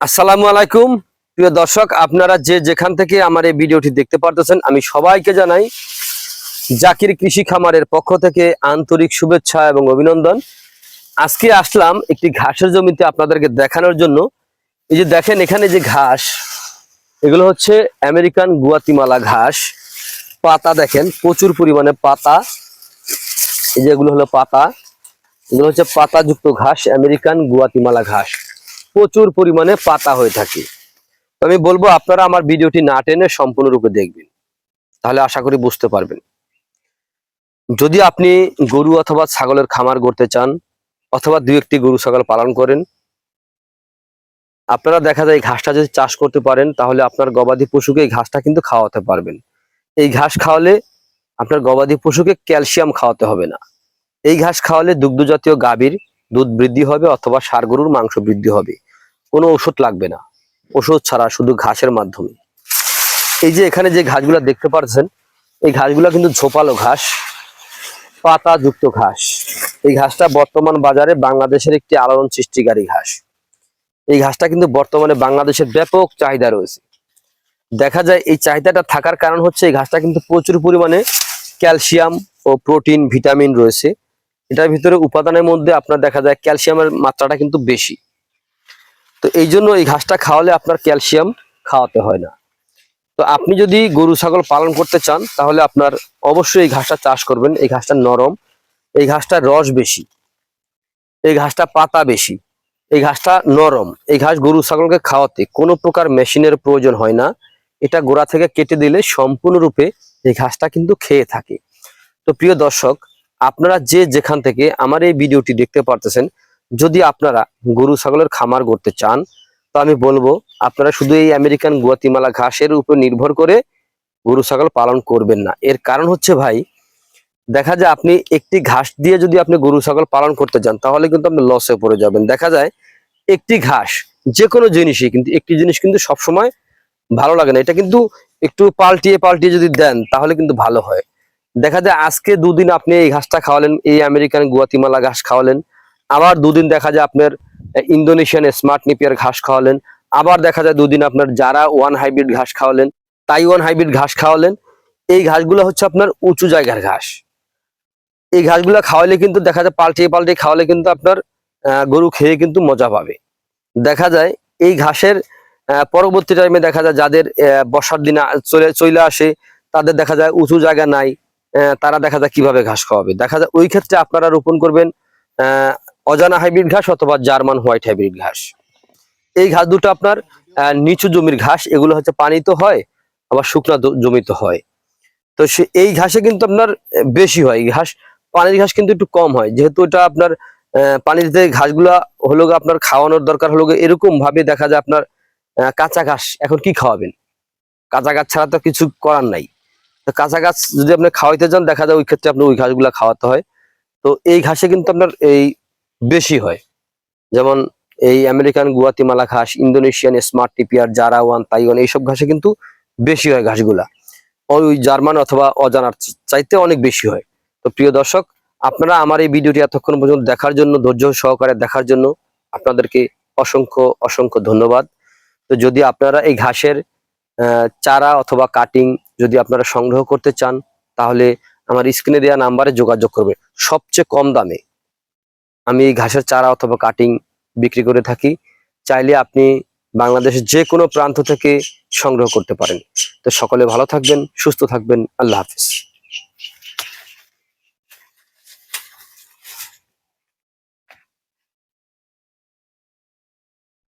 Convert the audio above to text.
আসসালামু আলাইকুম। প্রিয় দর্শক, আপনারা যে যেখান থেকে আমার এই ভিডিওটি দেখতে পারতেছেন, আমি সবাইকে জানাই জাকির কৃষি খামারের পক্ষ থেকে আন্তরিক শুভেচ্ছা এবং অভিনন্দন। আজকে আসলাম একটি ঘাসের জমিতে আপনাদেরকে দেখানোর জন্য। এই যে দেখেন, এখানে যে ঘাস, এগুলো হচ্ছে আমেরিকান গুয়াতিমালা ঘাস। পাতা দেখেন, প্রচুর পরিমাণে পাতা। এই যে এগুলো হলো পাতা। এগুলো হচ্ছে পাতাযুক্ত ঘাস, আমেরিকান গুয়াতিমালা ঘাস। প্রচুর পরিমাণে পাতা হয়ে থাকে। আমি বলব, আপনারা আমার ভিডিওটি না টেনে সম্পূর্ণরূপে দেখবেন। তাহলে আশা করি বুঝতে পারবেন। যদি আপনি গরু অথবা ছাগলের খামার করতে চান, অথবা দু একটি গরু ছাগল পালন করেন, আপনারা দেখা যায় ঘাসটা যদি চাষ করতে পারেন, তাহলে আপনার গবাদি পশুকে এই ঘাসটা কিন্তু খাওয়াতে পারবেন। এই ঘাস খাওয়ালে আপনার গবাদি পশুকে ক্যালসিয়াম খাওয়াতে হবে না। এই ঘাস খাওয়ালে দুগ্ধ জাতীয় গাভীর দুধ বৃদ্ধি হবে অথবা সার গরুর মাংস বৃদ্ধি হবে। কোনো ওষুধ লাগবে না। ওষুধ ছাড়া শুধু ঘাসের মাধ্যমে। এই যে এখানে যে ঘাসগুলো দেখতে পাচ্ছেন এই ঘাসগুলো কিন্তু ঝোপালো ঘাস পাতা যুক্ত ঘাস। এই ঘাসটা বর্তমান বাজারে বাংলাদেশের একটি আলোড়ন সৃষ্টিকারী ঘাস। এই ঘাসটা কিন্তু বর্তমানে বাংলাদেশের ব্যাপক চাহিদা রয়েছে। দেখা যায় এই চাহিদাটা থাকার কারণ হচ্ছে এই ঘাসটা কিন্তু প্রচুর পরিমাণে ক্যালসিয়াম ও প্রোটিন, ভিটামিন রয়েছে। এটার ভিতরে উপাদানের মধ্যে আপনার দেখা যায় ক্যালসিয়ামের মাত্রাটা কিন্তু বেশি। তো এই জন্য এই ঘাসটা খাওয়ালে আপনার ক্যালসিয়াম খাওয়াতে হয় না। তো আপনি যদি গরু, ছাগল পালন করতে চান, তাহলে আপনার অবশ্যই এই ঘাসটা চাষ করবেন। এই ঘাসটা নরম, এই ঘাসটার রস বেশি, এই ঘাসটা পাতা বেশি, এই ঘাসটা নরম। এই ঘাস গরু, ছাগলকে খাওয়াতে কোনো প্রকার মেশিনের প্রয়োজন হয় না। এটা গোড়া থেকে কেটে দিলে সম্পূর্ণরূপে এই ঘাসটা কিন্তু খেয়ে থাকে। তো প্রিয় দর্শক আপনারা যে যেখান থেকে আমার এই ভিডিওটি দেখতে পারতেছেন, যদি আপনারা গরু, ছাগলের খামার করতে চান, তো আমি বলব আপনারা শুধু এই আমেরিকান গুয়াতিমালা ঘাসের উপর নির্ভর করে গরু, ছাগল পালন করবেন না। এর কারণ হচ্ছে ভাই, দেখা যায় আপনি একটি ঘাস দিয়ে যদি আপনি গরু, ছাগল পালন করতে যান, তাহলে কিন্তু আপনি লসে পড়ে যাবেন। দেখা যায় একটি ঘাস যে কোনো জিনিসই কিন্তু, একটি জিনিস কিন্তু সবসময় ভালো লাগে না। এটা কিন্তু একটু পাল্টিয়ে পাল্টিয়ে যদি দেন, তাহলে কিন্তু ভালো হয়। দেখা যায় আজকে দুদিন আপনি এই ঘাসটা খাওয়ালেন, এই আমেরিকান গুয়াতিমালা ঘাস খাওয়ালেন। আবার দুদিন দেখা যায় আপনার ইন্দোনেশিয়ান স্মার্ট নিপিয়ার ঘাস খাওয়ালেন। আবার দেখা যায় দুদিন আপনার যারা ওয়ান হাইব্রিড ঘাস খাওয়ালেন, তাইওয়ান হাইব্রিড ঘাস খাওয়ালেন। এই ঘাসগুলো হচ্ছে আপনার উঁচু জায়গার ঘাস। এই ঘাসগুলো খাওয়ালে কিন্তু দেখা যায় পাল্টিয়ে পাল্টিয়ে খাওয়ালে কিন্তু আপনার গরু খেয়ে কিন্তু মজা পাবে। দেখা যায় এই ঘাসের পরবর্তী টাইমে দেখা যায় যাদের বর্ষার দিনে চলে চলে আসে, তাদের দেখা যায় উঁচু জায়গা নাই। তারা দেখা যায় কীভাবে ঘাস খাওয়াবে। দেখা যায় ওই ক্ষেত্রে আপনারা রোপণ করবেন অজানা হাইব্রিড ঘাস অথবা জার্মান হোয়াইট হাইব্রিড ঘাস। এই ঘাস দুটো আপনার নিচু জমির ঘাস, এগুলো হচ্ছে পানিতে হয়, আবার শুকনা জমিতে হয়। তো সে, এই ঘাসে কিন্তু আপনার বেশি হয়। ঘাস, পানির ঘাস কিন্তু একটু কম হয়। যেহেতু এটা আপনার পানিতে ঘাসগুলা হলো আপনার খাওয়ানোর দরকার হলো এরকম ভাবে দেখা যায় আপনার কাঁচা ঘাস, এখন কি খাওয়াবেন? কাঁচা ঘাস ছাড়া তো কিছু করার নাই। তো কাঁচা গাছ যদি আপনি খাওয়াইতে যান, দেখা যায় ওই ক্ষেত্রে আপনি ওই ঘাসগুলা খাওয়াতে হয়। তো এই ঘাসে কিন্তু আপনার এই বেশি হয়। যেমন এই আমেরিকান গুয়াতিমালা ঘাস, ইন্দোনেশিয়ান, স্মার্ট টিপিয়ার জারা ওয়ান, তাইওয়ান, এইসব ঘাসে কিন্তু বেশি হয় ঘাসগুলা। ওই জার্মান অথবা অজানার চাইতে অনেক বেশি হয়। তো প্রিয় দর্শক, আপনারা আমার এই ভিডিওটি এতক্ষণ পর্যন্ত দেখার জন্য, ধৈর্য সহকারে দেখার জন্য আপনাদেরকে অসংখ্য অসংখ্য ধন্যবাদ। তো যদি আপনারা এই ঘাসের চারা অথবা কাটিং যদি আপনারা সংগ্রহ করতে চান, তাহলে আমার স্ক্রিনে দেওয়া নাম্বারে যোগাযোগ করবে। সবচেয়ে কম দামে আমি ঘাসের চারা অথবা কাটিং বিক্রি করে থাকি। চাইলে আপনি বাংলাদেশের যে কোনো প্রান্ত থেকে সংগ্রহ করতে পারেন। তো সকলে ভালো থাকবেন, সুস্থ থাকবেন। আল্লাহ হাফিজ।